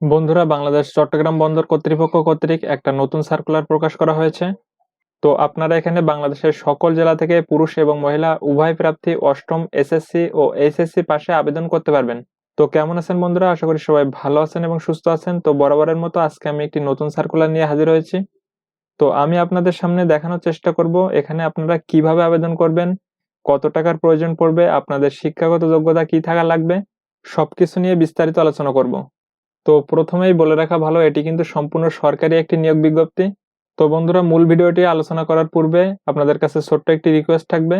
বন্ধুরা, বাংলাদেশ চট্টগ্রাম বন্দর কর্তৃপক্ষ কর্তৃক একটা নতুন সার্কুলার প্রকাশ করা হয়েছে। তো আপনারা এখানে বাংলাদেশের সকল জেলা থেকে পুরুষ এবং মহিলা উভয় প্রার্থী অষ্টম এসএসসি ও এইচএসসি পাশে আবেদন করতে পারবেন। তো কেমন আছেন বন্ধুরা? আশা করি সবাই ভালো আছেন এবং সুস্থ আছেন। তো বরাবরের মতো আজকে আমি একটি নতুন সার্কুলার নিয়ে হাজির হয়েছি। তো আমি আপনাদের সামনে দেখানোর চেষ্টা করব, এখানে আপনারা কীভাবে আবেদন করবেন, কত টাকার প্রয়োজন পড়বে, আপনাদের শিক্ষাগত যোগ্যতা কি থাকা লাগবে, সবকিছু নিয়ে বিস্তারিত আলোচনা করব। তো প্রথমেই বলে রাখা ভালো, এটি কিন্তু সম্পূর্ণ সরকারি একটি নিয়োগ বিজ্ঞপ্তি। তো বন্ধুরা, মূল ভিডিওটি আলোচনা করার পূর্বে আপনাদের কাছে ছোট্ট একটি রিকোয়েস্ট থাকবে।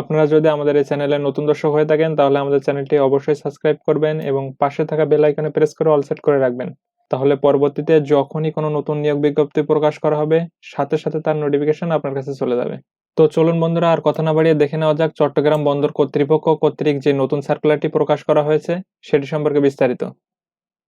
আপনারা যদি আমাদের এই চ্যানেলে নতুন দর্শক হয়ে থাকেন, তাহলে আমাদের চ্যানেলটি অবশ্যই সাবস্ক্রাইব করবেন এবং পাশে থাকা বেল আইকনে প্রেস করে অল সেট করে রাখবেন। তাহলে পরবর্তীতে যখনই কোনো নতুন নিয়োগ বিজ্ঞপ্তি প্রকাশ করা হবে, সাথে সাথে তার নোটিফিকেশন আপনার কাছে চলে যাবে। তো চলুন বন্ধুরা, আর কথা না বাড়িয়ে দেখে নেওয়া যাক চট্টগ্রাম বন্দর কর্তৃপক্ষ কর্তৃক যে নতুন সার্কুলারটি প্রকাশ করা হয়েছে, সেটি সম্পর্কে বিস্তারিত।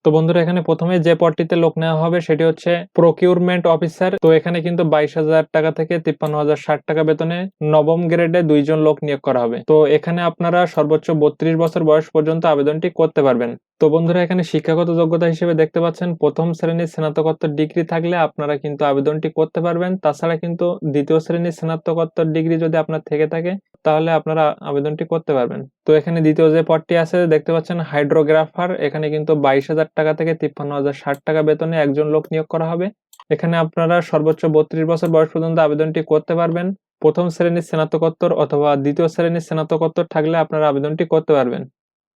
তো বন্ধুরা, এখানে প্রথমে যে পদটিতে লোক নেওয়া হবে সেটি হচ্ছে প্রকিউরমেন্ট অফিসার তো এখানে কিন্তু বাইশ হাজার টাকা থেকে তিপ্পান্ন হাজার ষাট টাকা বেতনে নবম গ্রেডে দুইজন লোক নিয়োগ করা হবে। তো এখানে আপনারা সর্বোচ্চ বত্রিশ বছর বয়স পর্যন্ত আবেদনটি করতে পারবেন। তো বন্ধুরা, এখানে শিক্ষাগত যোগ্যতা হিসেবে দেখতে পাচ্ছেন, প্রথম শ্রেণির স্নাতকোত্তর ডিগ্রি থাকলে আপনারা কিন্তু আবেদনটি করতে পারবেন। তাছাড়া কিন্তু দ্বিতীয় শ্রেণির স্নাতকোত্তর ডিগ্রি যদি আপনার থেকে থাকে তাহলে আপনারা আবেদনটি করতে পারবেন। তো এখানে দ্বিতীয় যে পদটি আছে, দেখতে পাচ্ছেন হাইড্রোগ্রাফার। এখানে কিন্তু বাইশ হাজার টাকা থেকে তিপ্পান্ন হাজার ষাট টাকা বেতনে একজন লোক নিয়োগ করা হবে। এখানে আপনারা সর্বোচ্চ বত্রিশ বছর বয়স পর্যন্ত আবেদনটি করতে পারবেন। প্রথম শ্রেণির স্নাতকোত্তর অথবা দ্বিতীয় শ্রেণির স্নাতকোত্তর থাকলে আপনারা আবেদনটি করতে পারবেন।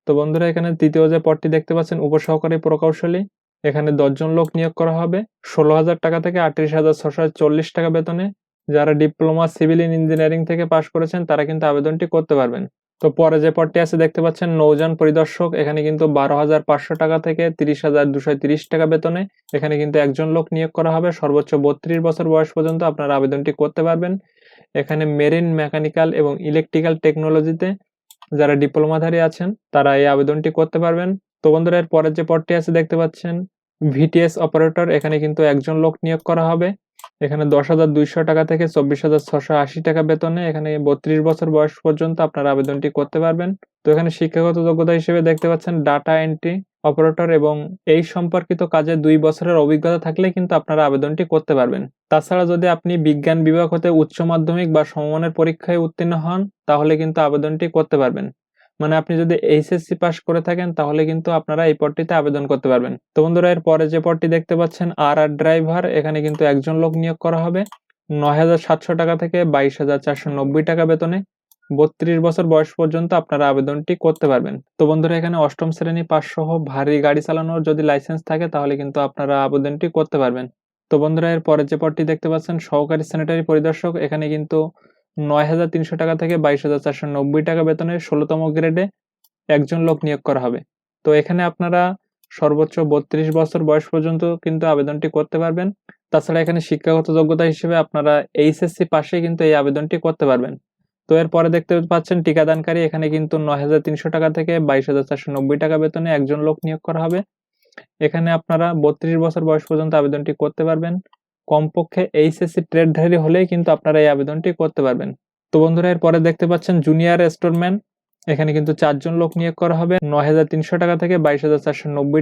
তো বন্ধুরা, এখানে তৃতীয় যে পদটি দেখতে পাচ্ছেন, উপসহকারী প্রকৌশলী। এখানে দশজন লোক নিয়োগ করা হবে। ষোলো হাজার টাকা থেকে আটত্রিশ হাজার ছশো চল্লিশ টাকা বেতনে। যারা ডিপ্লোমা সিভিল ইঞ্জিনিয়ারিং থেকে পাশ করেছেন, তারা কিন্তু আবেদনটি করতে পারবেন। তো পরে যে পদটি আছে, দেখতে পাচ্ছেন নৌযান পরিদর্শক, এখানে কিন্তু বারো হাজার পাঁচশো টাকা থেকে তিরিশ হাজার দুশো তিরিশ টাকা বেতনে এখানে কিন্তু একজন লোক নিয়োগ করা হবে। সর্বোচ্চ বত্রিশ বছর বয়স পর্যন্ত আপনারা আবেদনটি করতে পারবেন। এখানে মেরিন, মেকানিক্যাল এবং ইলেকট্রিক্যাল টেকনোলজিতে যারা ডিপ্লোমাধারী আছেন, তারা এই আবেদনটি করতে পারবেন। তো বন্ধুরা, এর পরের যে পদটি আছে, দেখতে পাচ্ছেন, ভিটিএস অপারেটর, এখানে কিন্তু একজন লোক নিয়োগ করা হবে। এখানে দশ হাজার দুইশো টাকা থেকে চব্বিশ হাজার ছশো আশি টাকা বেতনে এখানে বত্রিশ বছর বয়স পর্যন্ত আপনারা আবেদনটি করতে পারবেন। তো এখানে শিক্ষাগত যোগ্যতা হিসেবে দেখতে পাচ্ছেন ডাটা এন্ট্রি, অপারেটর এবং এই সম্পর্কিত কাজে দুই বছরের অভিজ্ঞতা থাকলে কিন্তু আপনারা আবেদনটি করতে পারবেন। তাছাড়া যদি আপনি বিজ্ঞান বিভাগ হতে উচ্চ মাধ্যমিক বা সমমানের পরীক্ষায় উত্তীর্ণ হন, তাহলে কিন্তু আবেদনটি করতে পারবেন। মানে আপনি যদি এইচএসসি পাস করে থাকেন, তাহলে কিন্তু আপনারা এই পদটিতে আবেদন করতে পারবেন। তো বন্ধুরা এর পরে যে পদটি দেখতে পাচ্ছেন আর আর ড্রাইভার এখানে কিন্তু একজন লোক নিয়োগ করা হবে। নয় হাজার সাতশো টাকা থেকে বাইশ হাজার চারশো নব্বই টাকা বেতনে। বত্রিশ বছর বয়স পর্যন্ত আপনারা আবেদনটি করতে পারবেন। তো বন্ধুরা, এখানে অষ্টম শ্রেণি পাস সহ ভারী গাড়ি চালানোর যদি লাইসেন্স থাকে, তাহলে কিন্তু আপনারা আবেদনটি করতে পারবেন। তো বন্ধুরা এর পরের যে পদটি দেখতে পাচ্ছেন, সহকারী স্যানিটারি পরিদর্শক, এখানে কিন্তু নয় হাজার তিনশো টাকা থেকে বাইশ হাজার চারশো নব্বই টাকা বেতনে ষোলোতম গ্রেডে একজন লোক নিয়োগ করা হবে। তো এখানে আপনারা সর্বোচ্চ বত্রিশ বছর বয়স পর্যন্ত কিন্তু আবেদনটি করতে পারবেন। তাছাড়া এখানে শিক্ষাগত যোগ্যতা হিসেবে আপনারা এইচএসসি পাশে কিন্তু এই আবেদনটি করতে পারবেন। তো এরপরে দেখতে পাচ্ছেন, টিকাদানকারী এখানে কিন্তু নয় হাজার তিনশো টাকা থেকে বাইশ হাজার চারশো নব্বই টাকা বেতনে একজন লোক নিয়োগ করা হবে। এখানে আপনারা বত্রিশ বছর বয়স পর্যন্ত আবেদনটি করতে পারবেন। কমপক্ষে এইচএসসি ট্রেডধারী হলেই কিন্তু আপনারা এই আবেদনটি করতে পারবেন। তো বন্ধুরা এর পরে দেখতে পাচ্ছেন জুনিয়র স্টোরম্যান এখানে কিন্তু চারজন লোক নিয়োগ করা হবে। নয় হাজার তিনশো টাকা থেকে বাইশ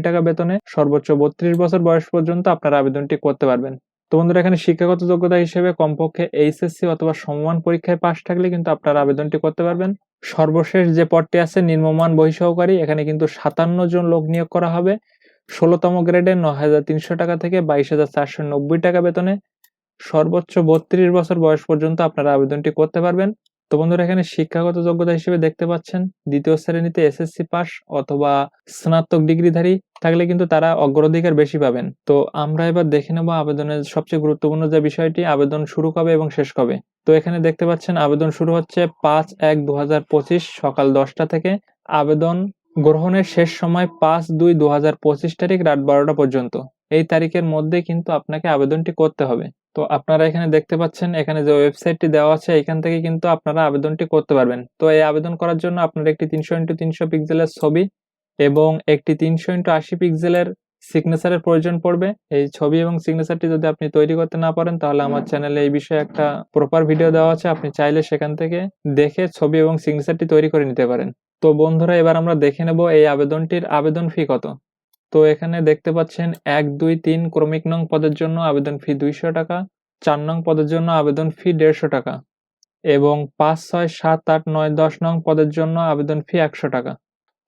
টাকা বেতনে সর্বোচ্চ বত্রিশ বছর বয়স পর্যন্ত আপনারা আবেদনটি করতে পারবেন। তো বন্ধুরা, এখানে শিক্ষাগত যোগ্যতা হিসেবে কমপক্ষে এইচএসসি অথবা সমমান পরীক্ষায় পাশ থাকলে কিন্তু আপনারা আবেদনটি করতে পারবেন। সর্বশেষ যে পদটি আছে নির্মমান বহিসহকারী, এখানে কিন্তু সাতান্ন জন লোক নিয়োগ করা হবে। ষোলোতম গ্রেডে ন হাজার তিনশো টাকা থেকে বাইশ হাজার চারশো নব্বই টাকা বেতনে সর্বোচ্চ বত্রিশ বছর বয়স পর্যন্ত আপনারা আবেদনটি করতে পারবেন। তো বন্ধুরা, এখানে শিক্ষাগত যোগ্যতা হিসেবে দেখতে পাচ্ছেন, দ্বিতীয় শ্রেণীতে এসএসসি পাস অথবা স্নাতক ডিগ্রিধারী থাকলে কিন্তু তারা অগ্রাধিকার বেশি পাবেন। তো আমরা এবার দেখে নেব আবেদনের সবচেয়ে গুরুত্বপূর্ণ যে বিষয়টি, আবেদন শুরু কবে এবং শেষ কবে। তো এখানে দেখতে পাচ্ছেন, আবেদন শুরু হচ্ছে পাঁচ এক দু সকাল দশটা থেকে। আবেদন গ্রহণের শেষ সময় পাঁচ দুই দু হাজার পঁচিশ তারিখ রাত বারোটা পর্যন্ত। এই তারিখের মধ্যে কিন্তু আপনাকে আবেদনটি করতে হবে। তো আপনারা এখানে দেখতে পাচ্ছেন এখানে যে ওয়েবসাইটটি দেওয়া আছে এখান থেকে কিন্তু আপনারা আবেদনটি করতে পারবেন। তো এই আবেদন করার জন্য আপনার একটি তিনশো ইন্টু তিনশো পিক্সেলের ছবি এবং একটি তিনশো ইন্টু আশি পিক্সেলের সিগনেচারের প্রয়োজন পড়বে। এই ছবি এবং সিগনেচারটি যদি আপনি তৈরি করতে না পারেন তাহলে আমার চ্যানেলে এই বিষয়ে একটা প্রপার ভিডিও দেওয়া আছে। আপনি চাইলে সেখান থেকে দেখে ছবি এবং সিগনেচারটি তৈরি করে নিতে পারেন। তো বন্ধুরা, এবার আমরা দেখে নেব এই আবেদনটির আবেদন ফি কত। তো এখানে দেখতে পাচ্ছেন, এক, দুই, তিন ক্রমিক নং পদের জন্য আবেদন ফি দুইশো টাকা, চার নং পদের জন্য আবেদন ফি দেড়শো টাকা এবং পাঁচ, ছয়, সাত, আট, নয়, দশ নং পদের জন্য আবেদন ফি একশো টাকা।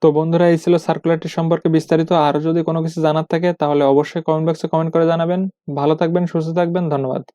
তো বন্ধুরা, এই ছিল সার্কুলারটি সম্পর্কে বিস্তারিত। আরও যদি কোনো কিছু জানার থাকে, তাহলে অবশ্যই কমেন্ট বক্সে কমেন্ট করে জানাবেন। ভালো থাকবেন, সুস্থ থাকবেন, ধন্যবাদ।